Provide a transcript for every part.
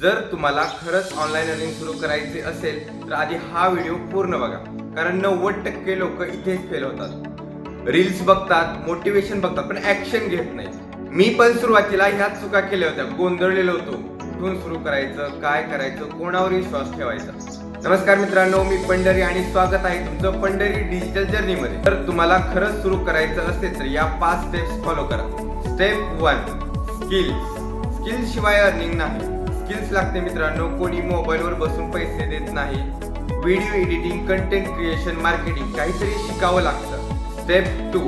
जर तुम्हाला खरंच ऑनलाईन अर्निंग सुरू करायचे असेल तर आधी हा व्हिडिओ पूर्ण बघा. कारण नव्वद टक्के लोक इथेच फेल होतात. रील्स बघतात मोटिवेशन बघतात पण ऍक्शन घेत नाही मी पण सुरुवातीला ह्याच चुका केल्या होत्या. गोंधळलेलो होतो. कुठून सुरू करायचं काय करायचं कोणावर विश्वास ठेवायचा. नमस्कार मित्रांनो मी पंढरी आणि स्वागत आहे तुमचं पंढरी डिजिटल जर्नी मध्ये. तर तुम्हाला खरंच सुरू करायचं असेल तर या पाच स्टेप्स फॉलो करा. स्टेप वन स्किल स्किल शिवाय अर्निंग नाही. स्किल्स लागते मित्रांनो कोणी मोबाईलवर बसून पैसे देत नाही. Video editing content creation marketing काहीतरी शिकावं लागतं. स्टेप टू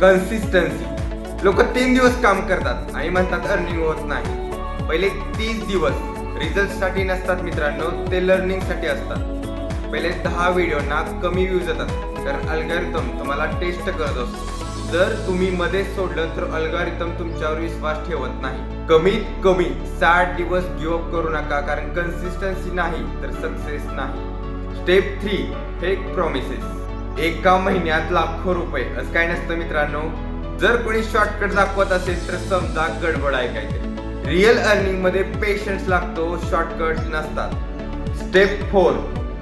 कन्सिस्टन्सी लोक तीन दिवस काम करतात आणि म्हणतात अर्निंग होत नाही. पहिले तीस दिवस रिझल्टसाठी नसतात मित्रांनो ते लर्निंगसाठी असतात. पहिले दहा व्हिडिओना कमी व्ह्यूज येतात कारण अल्गरिदम तुम्हाला टेस्ट करत असतो. जर तुम्ही मध्येच सोडलं तर अल्गोरिदम तुमच्यावर विश्वास ठेवत नाही. कमीत कमी साठ दिवस गिव्ह करू नका कारण कन्सिस्टन्सी नाही तर सक्सेस नाही. स्टेप थ्री फेक प्रॉमिसेस एका महिन्यात लाखो रुपये. असं काय नसतं मित्रांनो. जर कोणी शॉर्टकट दाखवत असेल तर समजा गडबड आहे काहीतरी. रिअल अर्निंगमध्ये पेशन्स लागतो शॉर्टकट नसतात. स्टेप फोर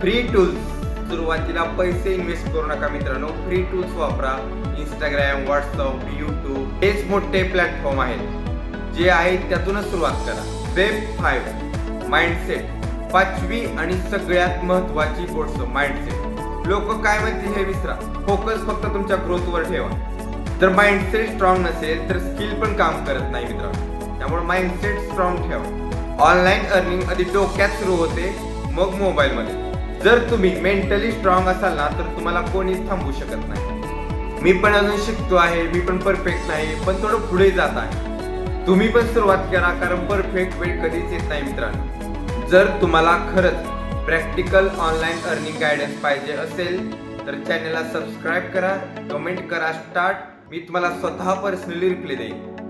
फ्री टूल्स सुरुवातीला पैसे इन्व्हेस्ट करू नका मित्रांनो. फ्री टूल्स वापरा. इंस्टाग्राम व्हॉट्सअप युट्यूब हेच मोठे प्लॅटफॉर्म आहेत. जे आहेत त्यातूनच सुरुवात करा. वेब फाईव्ह माइंडसेट पाचवी आणि सगळ्यात महत्वाची गोष्ट माइंडसेट लोक काय म्हणतील हे विसरा. फोकस फक्त तुमच्या ग्रोथवर ठेवा. जर माइंडसेट स्ट्रॉंग नसेल तर स्किल पण काम करत नाही मित्रांनो. त्यामुळे माइंडसेट स्ट्रॉंग ठेवा. ऑनलाईन अर्निंग आधी डोक्यात सुरू होते मग मोबाईल मध्ये. जर तुम्ही मेंटली स्ट्रॉंग असाल ना तर तुम्हाला कोणीच थांबवू शकत नाही. मी पण अजून शिकतो आहे मी पण परफेक्ट नाही पण थोडं पुढे जात आहे. तुम्ही पण सुरुवात करा कारण परफेक्ट वेळ कधीच येत नाही मित्रांनो. जर तुम्हाला खरंच प्रॅक्टिकल ऑनलाईन अर्निंग गायडन्स पाहिजे असेल तर चॅनलला सबस्क्राईब करा कमेंट करा स्टार्ट मी तुम्हाला स्वतः पर्सनली रिप्लाय देईन.